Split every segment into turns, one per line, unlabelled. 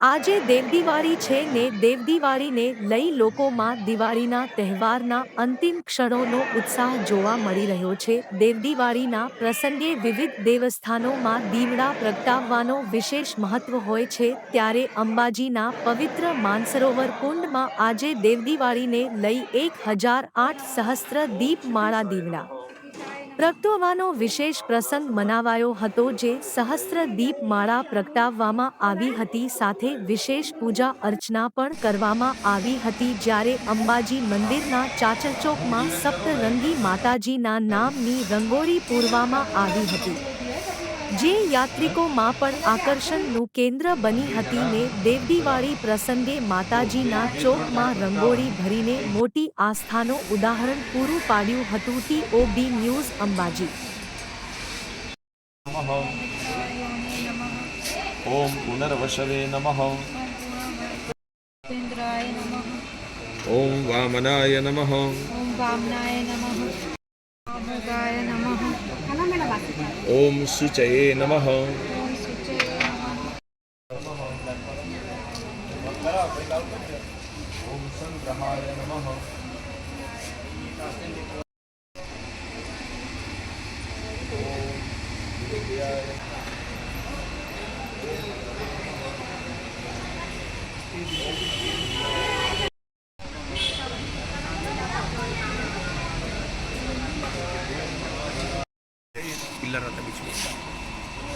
આજે દેવદિવાળી છે ને દેવદિવાળીને લઈ લોકોમાં દિવાળીના તહેવારના અંતિમ ક્ષણોનો ઉત્સાહ જોવા મળી રહ્યો છે. દેવદિવાળીના પ્રસંગે વિવિધ દેવસ્થાનોમાં દીવડા પ્રગટાવવાનો વિશેષ મહત્વ હોય છે. ત્યારે અંબાજીના પવિત્ર માનસરોવર કુંડમાં આજે દેવદિવાળીને લઈ એક હજાર આઠ સહસ્ત્ર દીપમાળા દીવડા પ્રગટવાનો વિશેષ પ્રસંગ મનાવાયો હતો જે સહસ્ત્ર દીપમાળા પ્રગટાવવામાં આવી હતી. સાથે વિશેષ પૂજા અર્ચના પણ કરવામાં આવી હતી જ્યારે અંબાજી મંદિરના ચાચરચોકમાં સપ્તરંગી માતાજીના નામની રંગોળી પૂરવામાં આવી હતી. જે યાત્રિકોમાં પણ આકર્ષણનું કેન્દ્ર બની હતી ને દેવદીવાળી પ્રસંગે માતાજીના ચોકમાં રંગોળી ભરીને મોટી આસ્થાનું ઉદાહરણ પૂરું પાડ્યું હતું ટીઓબી ન્યૂઝ અંબાજી.
ઓમ પુનર્વસવે
નમઃ. ઓમ
વામનાય નમઃ. ઓમ
વામનાય નમઃ. ઓમ શુચયે નમઃ.
નમઃ. शुचये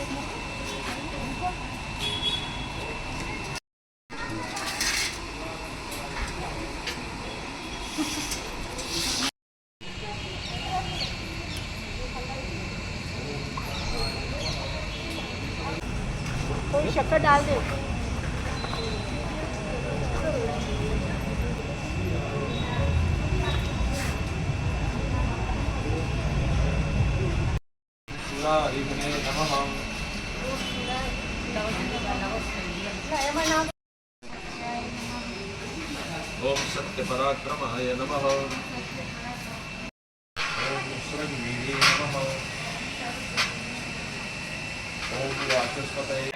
नमः
ॐ
શુક્લાદિમને
નમઃ ઓમ સત્ય પરાક્રમાય નમઃ ઓમ શૃંગીરે નમઃ ઓમ વાચસ્પતય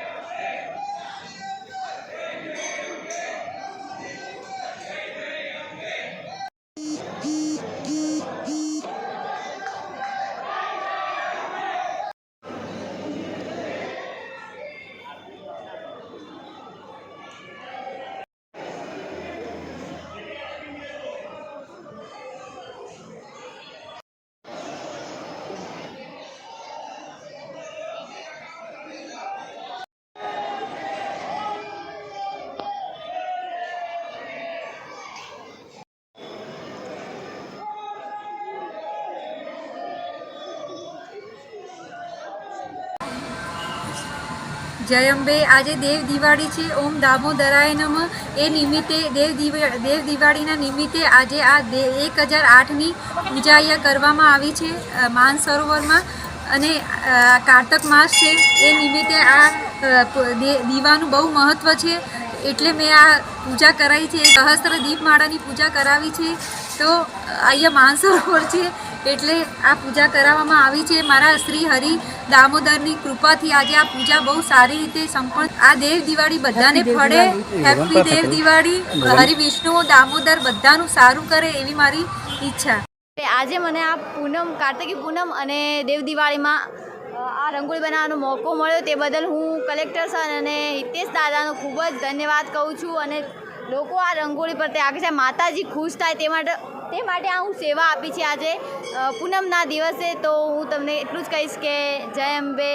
જય અંબે. આજે દેવ દિવાળી છે. ઓમ દામોદરાય નમ. એ નિમિત્તે દેવ દિવા, દેવ દિવાળીના નિમિત્તે આજે આ એક હજાર આઠની પૂજા અહીંયા કરવામાં આવી છે માનસરોવરમાં માન સરોવરમાં. અને કારતક માસ છે. એ નિમિત્તે આ દીવાનું બહુ મહત્ત્વ છે. એટલે મેં આ પૂજા કરાવી છે. સહસ્ત્ર દીપમાળાની પૂજા કરાવી છે. તો, અહીંયા માનસરોવર છે. એટલે આ પૂજા કરાવવામાં આવી છે. મારા શ્રી હરિ દામોદરની કૃપાથી આજે આ પૂજા બહુ સારી રીતે સંપન્ન આ દેવ દિવાળી બધાને ફળે. હેપી દેવ દિવાળી હરિ વિષ્ણુ દામોદર બધાનું સારું કરે એવી મારી ઈચ્છા.
આજે મને આ પૂનમ કાર્તિકી પૂનમ અને દેવ દિવાળીમાં આ રંગોળી બનાવવાનો મોકો મળ્યો. તે બદલ હું કલેક્ટર સર અને હિતેશ દાદાનો ખૂબ જ ધન્યવાદ કહું છું અને લોકો આ રંગોળી પર તે આગે છે. માતાજી ખુશ થાય તે માટે તે માટે આ હું સેવા આપી છે આજે. પૂનમના દિવસે તો હું તમને એટલું જ કહીશ કે જય અંબે.